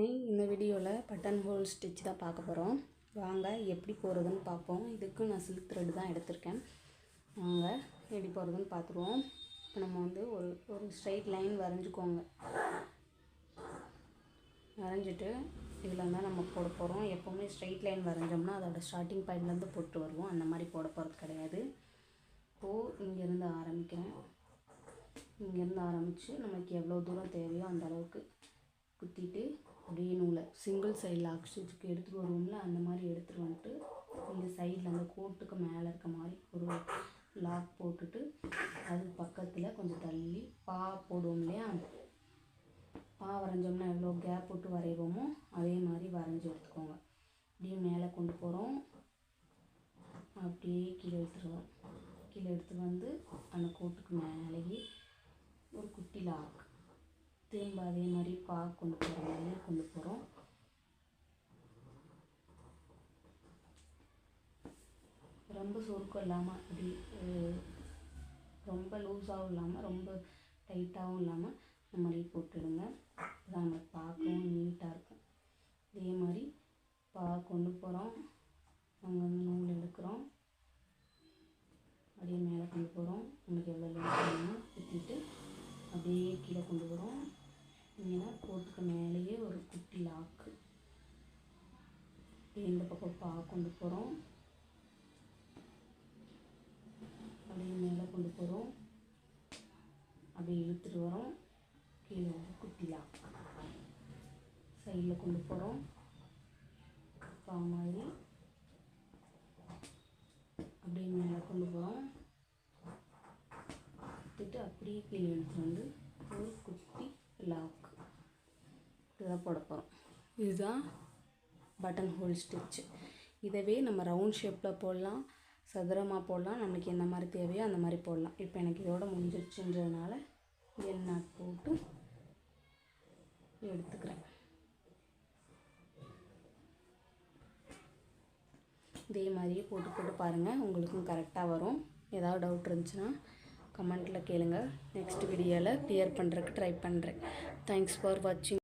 Morning இந்த வீடியோவில் button whole stitch தான் பார்க்க போகிறோம் வாங்க எப்படி போகிறதுன்னு பார்ப்போம். இதுக்கு நான் சில்க் த்ரெட் தான் எடுத்திருக்கேன். வாங்க எப்படி போகிறதுன்னு பார்த்துருவோம் இப்போ நம்ம வந்து ஒரு ஒரு ஸ்ட்ரைட் லைன் வரைஞ்சிக்கோங்க. வரைஞ்சிட்டு இதில் தான் நம்ம போட போகிறோம் எப்போவுமே ஸ்ட்ரைட் லைன் வரைஞ்சோம்னா அதோட ஸ்டார்டிங் பாயிண்ட்லேருந்து போட்டு வருவோம். அந்த மாதிரி போட போகிறது கிடையாது. இப்போது இங்கேருந்து ஆரம்பிக்கிறேன். இங்கேருந்து ஆரம்பித்து நமக்கு எவ்வளோ தூரம் தேவையோ அந்த அளவுக்கு குத்திட்டு அப்படியே நூலை சிங்கிள் சைடில் அக்ஸ்டிச்சுக்கு எடுத்துகிட்டு வருவோம்ல அந்த மாதிரி எடுத்துகிட்டு வந்துட்டு இந்த சைடில் அந்த கோட்டுக்கு மேலே இருக்க மாதிரி ஒரு லாக் போட்டுட்டு அது பக்கத்தில் கொஞ்சம் தள்ளி பா போடுவோம் இல்லையா? பா வரைஞ்சோம்னா எவ்வளோ கேப் போட்டு வரைவோமோ அதே மாதிரி வரைஞ்சி எடுத்துக்கோங்க. அப்படியே மேலே கொண்டு போகிறோம் அப்படியே கீழே எடுத்துருவோம் கீழே எடுத்து வந்து அந்த கோட்டுக்கு மேலேயே ஒரு குட்டி லாக் திரும்ப அதே மாதிரி பா கொண்டு போகிற மாதிரியே கொண்டு போகிறோம் ரொம்ப சுருக்கம் இல்லாமல் அப்படி ரொம்ப லூஸாகவும் இல்லாமல் ரொம்ப டைட்டாகவும் இல்லாமல் இந்த மாதிரி போட்டுடுங்க. அதான் நம்ம பார்க்கவும் நீட்டாக இருக்கும். இதே மாதிரி பா கொண்டு போகிறோம் அங்கே வந்து நூல் எடுக்கிறோம். அப்படியே மேலே கொண்டு போகிறோம் உங்களுக்கு எவ்வளோ லென்த் வேணுமோ சுற்றிட்டு அப்படியே கீழே கொண்டு வரோம் ஏன்னா கோட்டுக்கு மேலேயே ஒரு குட்டி லாக்கு இந்த பக்கம் பா கொண்டு போகிறோம் அப்படியே மேலே கொண்டு போகிறோம் அப்படியே இழுத்துட்டு வரோம். கீழே ஒரு குட்டி லாக் சைடில் கொண்டு போகிறோம் பா மாதிரி. அப்படியே மேலே கொண்டு போகிறோம் எடுத்துட்டு அப்படியே கீழே எடுத்துட்டு வந்து ஒரு குட்டி லாக் இதுதான் போட போகிறோம் இதுதான்? பட்டன் ஹோல் ஸ்டிச் இதவே நம்ம ரவுண்ட் ஷேப்பில் போடலாம் சதுரமாக போடலாம் நமக்கு எந்த மாதிரி தேவையோ அந்த மாதிரி போடலாம். இப்போ எனக்கு இதோட முடிஞ்சிருச்சுன்றதுனால என் நாட் போட்டு எடுத்துக்கிறேன். இதே மாதிரியே போட்டு போட்டு பாருங்கள் உங்களுக்கும் கரெக்டாக வரும். ஏதாவது டவுட் இருந்துச்சுன்னா கமெண்ட்டில் கேளுங்க. நெக்ஸ்ட் வீடியோவில் கிளியர் பண்ணுறதுக்கு ட்ரை பண்ணுறேன் தேங்க்ஸ் ஃபார் வாட்சிங்